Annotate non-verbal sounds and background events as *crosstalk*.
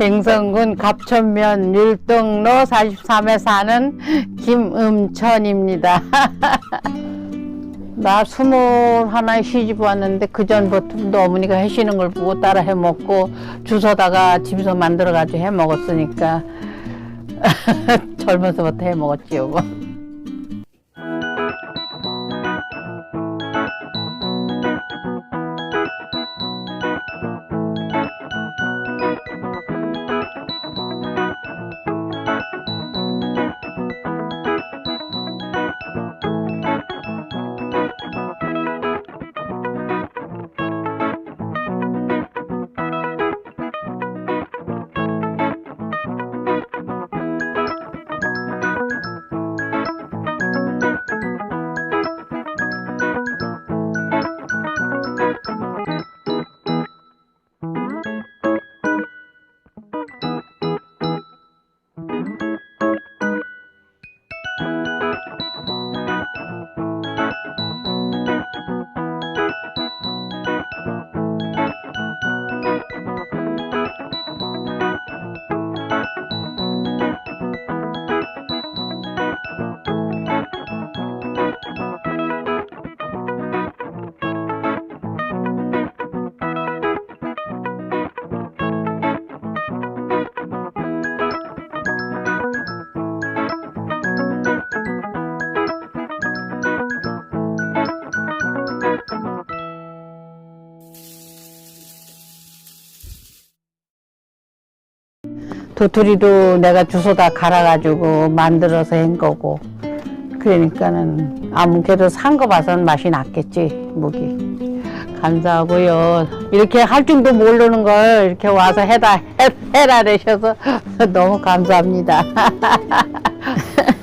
행성군 갑천면 율동로 43에 사는 김음천입니다. *laughs* 나 스물 하나에 시집 왔는데 그 전부터 어머니가 해시는 걸 보고 따라 해 먹고 주워다가 집에서 만들어 가지고 해 먹었으니까 *laughs* 젊어서부터 해 먹었지요. 도토리도 내가 주워다 갈아가지고 만들어서 한 거고. 그러니까는 아무래도 산 거 봐서는 맛이 낫겠지 무기. 감사하고요. 이렇게 할 줄도 모르는 걸 이렇게 와서 해다 해, 해라 *laughs* 되셔서 *laughs* 너무 감사합니다 *laughs*